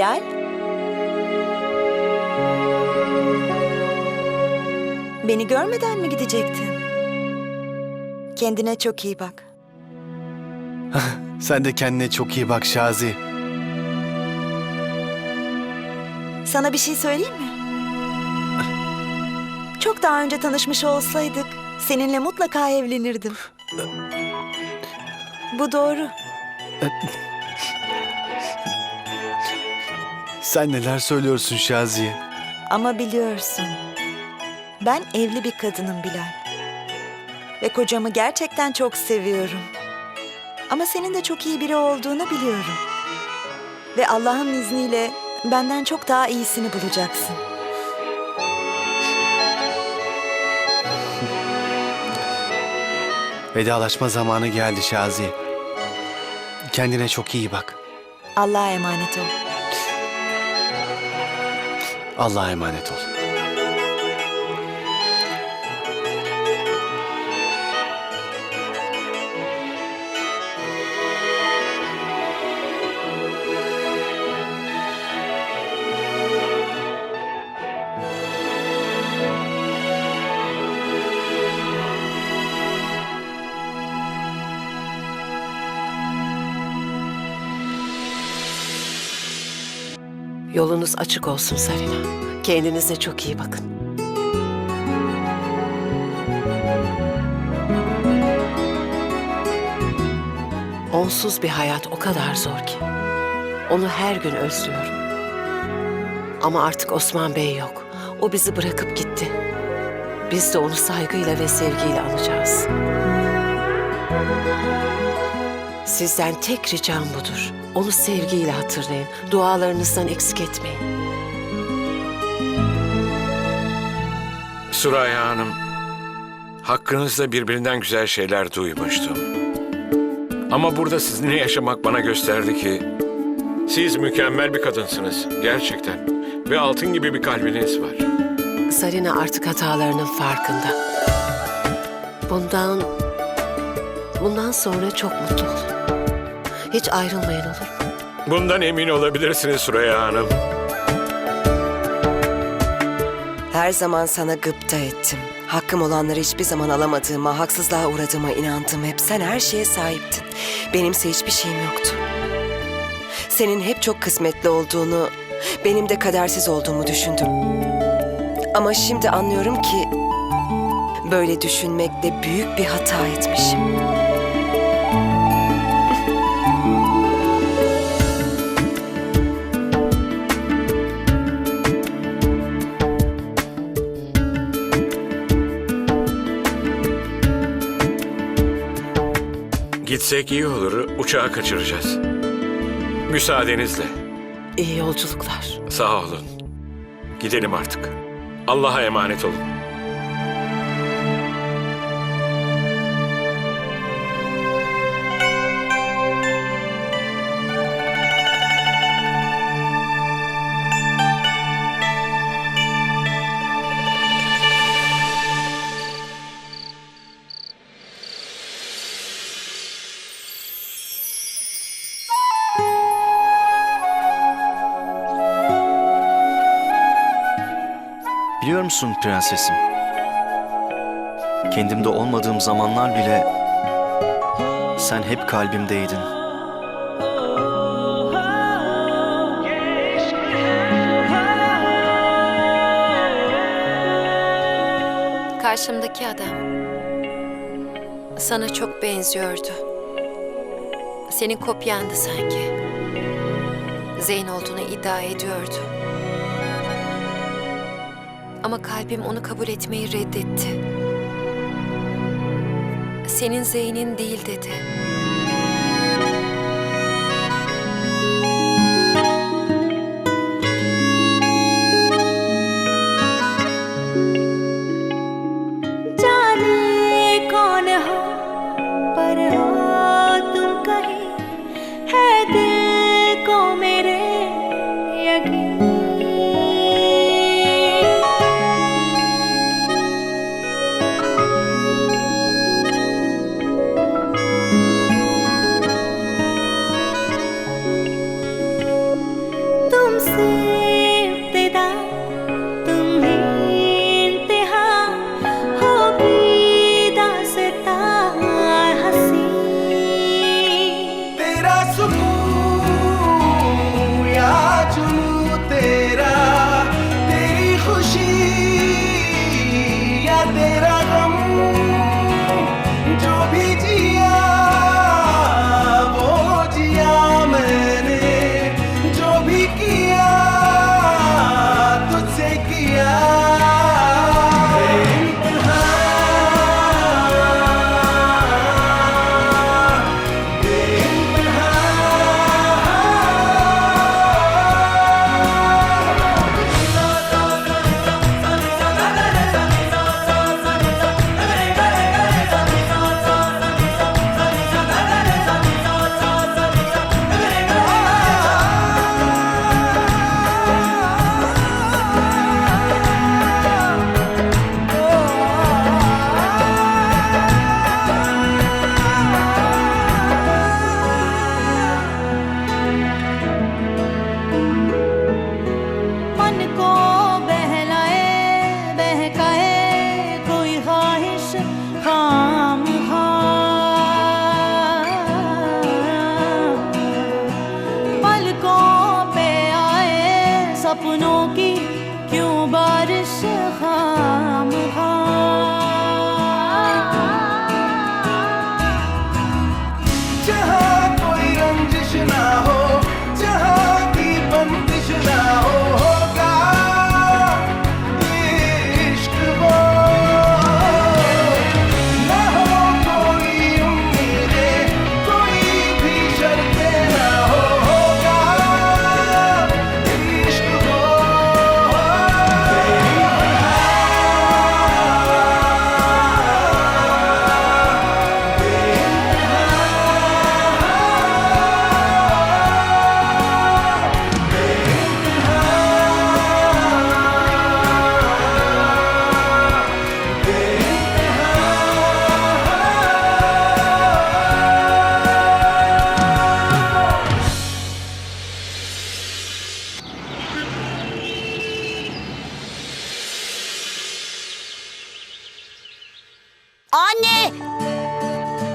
Bilal? Beni görmeden mi gidecektin? Kendine çok iyi bak. Sen de kendine çok iyi bak Şazi. Sana bir şey söyleyeyim mi? Çok daha önce tanışmış olsaydık seninle mutlaka evlenirdim. Bu doğru. Sen neler söylüyorsun Şazi? Ama biliyorsun. Ben evli bir kadınım Bilal. Ve kocamı gerçekten çok seviyorum. Ama senin de çok iyi biri olduğunu biliyorum. Ve Allah'ın izniyle benden çok daha iyisini bulacaksın. Vedalaşma zamanı geldi Şazi. Kendine çok iyi bak. Allah'a emanet ol. Allah'a emanet ol. Yolunuz açık olsun Sarina. Kendinize çok iyi bakın. Onsuz bir hayat o kadar zor ki. Onu her gün özlüyorum. Ama artık Osman Bey yok. O bizi bırakıp gitti. Biz de onu saygıyla ve sevgiyle anacağız. Sizden tek ricam budur. Onu sevgiyle hatırlayın. Dualarınızdan eksik etmeyin. Suraya Hanım, hakkınızda birbirinden güzel şeyler duymuştum. Ama burada sizinle yaşamak bana gösterdi ki siz mükemmel bir kadınsınız gerçekten ve altın gibi bir kalbiniz var. Sarina artık hatalarının farkında. Bundan... Bundan sonra çok mutlu olun. Hiç ayrılmayın olur mu? Bundan emin olabilirsiniz Suraya Hanım. Her zaman sana gıpta ettim. Hakkım olanları hiçbir zaman alamadığıma, haksızlığa uğradığıma inandım hep. Sen her şeye sahiptin. Benimse hiçbir şeyim yoktu. Senin hep çok kısmetli olduğunu, benim de kadersiz olduğumu düşündüm. Ama şimdi anlıyorum ki böyle düşünmekle büyük bir hata etmişim. Gitsek iyi olur, uçağı kaçıracağız. Müsaadenizle. İyi yolculuklar. Sağ olun. Gidelim artık. Allah'a emanet olun. Biliyor musun prensesim? Kendimde olmadığım zamanlar bile sen hep kalbimdeydin. Karşımdaki adam sana çok benziyordu. Senin kopyandı sanki. Zeyn olduğunu iddia ediyordu. Ama kalbim onu kabul etmeyi reddetti. Senin Zeyn'in değil dedi. जाने कौन हो पर हो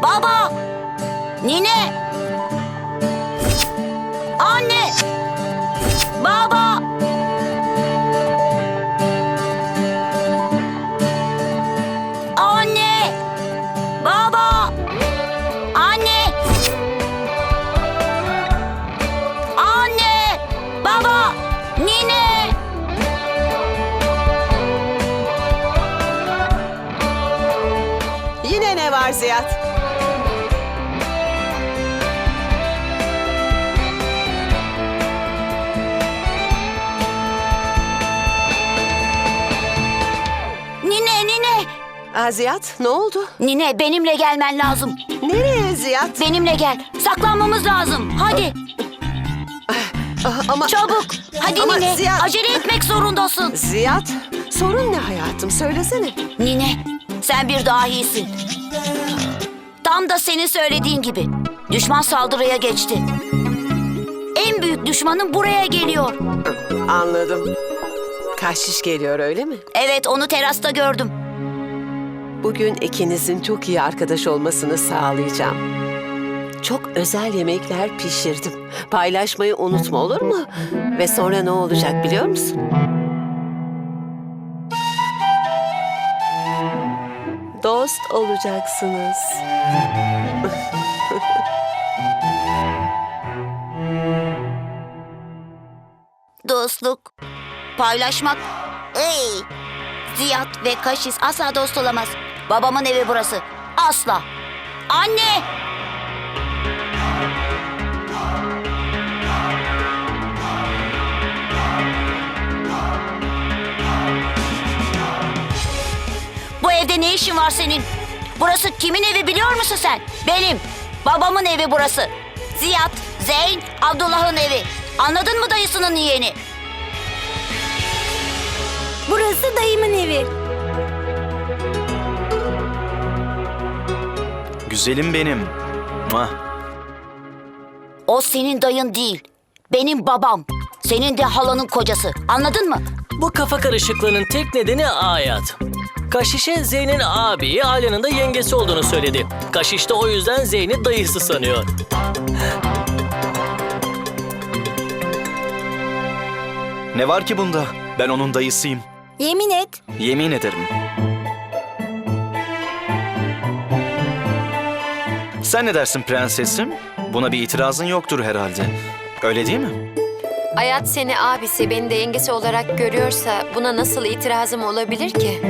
Baba! Nine! Var Ziyad? Nine, Nine! Aa, Ziyad ne oldu? Nine benimle gelmen lazım. Nereye Ziyad? Benimle gel. Saklanmamız lazım. Hadi Ah, ama çabuk. Hadi Ama Nine. Ziya- Acele etmek zorundasın. Ziyad sorun ne hayatım söylesene. Nine sen bir dahisin. Tam da senin söylediğin gibi. Düşman saldırıya geçti. En büyük düşmanın buraya geliyor. Anladım. Kaşiş geliyor öyle mi? Evet onu terasta gördüm. Bugün ikinizin çok iyi arkadaş olmasını sağlayacağım. Çok özel yemekler pişirdim. Paylaşmayı unutma olur mu? Ve sonra ne olacak biliyor musun? Dost olacaksınız. Dostluk, paylaşmak. Ey! Ziyad ve Kaşis asla dost olamaz. Babamın evi burası. Asla. Anne! Evde ne işin var senin? Burası kimin evi biliyor musun sen? Benim. Babamın evi burası. Ziyad, Zeyn, Abdullah'ın evi. Anladın mı dayısının yeğeni? Burası dayımın evi. Güzelim benim. Muah. O senin dayın değil. Benim babam. Senin de halanın kocası. Anladın mı? Bu kafa karışıklığının tek nedeni A hayatım. Kaşiş'e Zeyn'in abiyi, Alya'nın da yengesi olduğunu söyledi. Kaşiş de o yüzden Zeyn'i dayısı sanıyor. Ne var ki bunda? Ben onun dayısıyım. Yemin et. Yemin ederim. Sen ne dersin prensesim? Buna bir itirazın yoktur herhalde. Öyle değil mi? Hayat seni abisi, beni de yengesi olarak görüyorsa buna nasıl itirazım olabilir ki?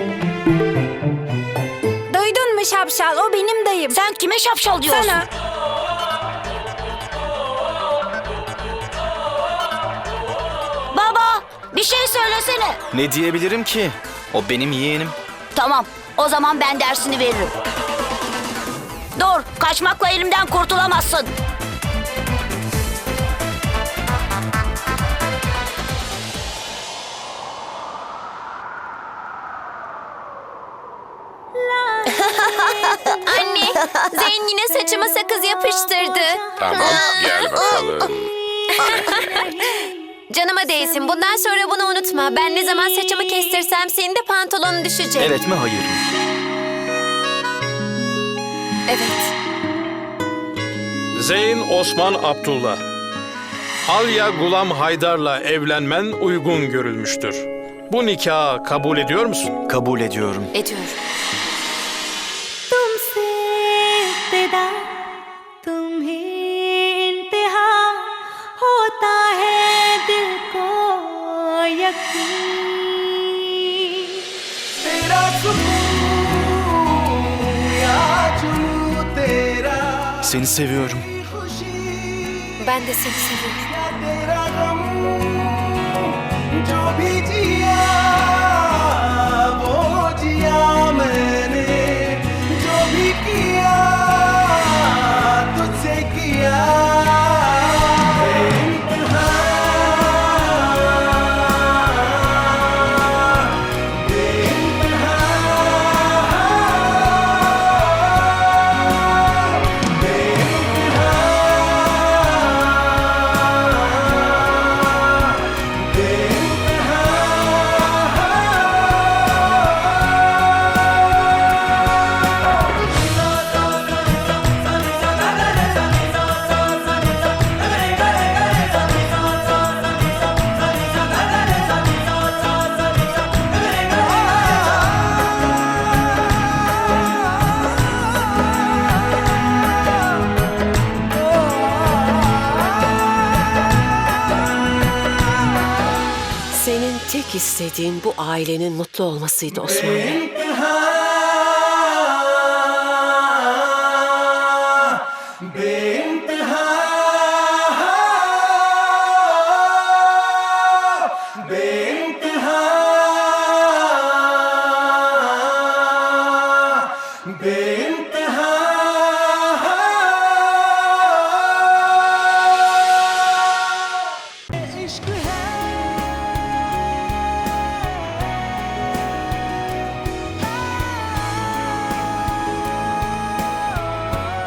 Duydun mu şapşal? O benim dayım. Sen kime şapşal diyorsun? Sana. Baba bir şey söylesene. Ne diyebilirim ki? O benim yeğenim. Tamam o zaman ben dersini veririm. Dur kaçmakla elimden kurtulamazsın. Zeyn yine saçıma sakız yapıştırdı. Tamam gel bakalım. Canıma değsin. Bundan sonra bunu unutma. Ben ne zaman saçımı kestirsem senin de pantolonun düşecek. Evet mi hayır mı? Evet. Zeyn Osman Abdullah. Alya Gulam Haydar'la evlenmen uygun görülmüştür. Bu nikahı kabul ediyor musun? Kabul ediyorum. Ediyorum. Seni seviyorum. Ben de seni seviyorum. İstediğin bu ailenin mutlu olmasıydı Osman.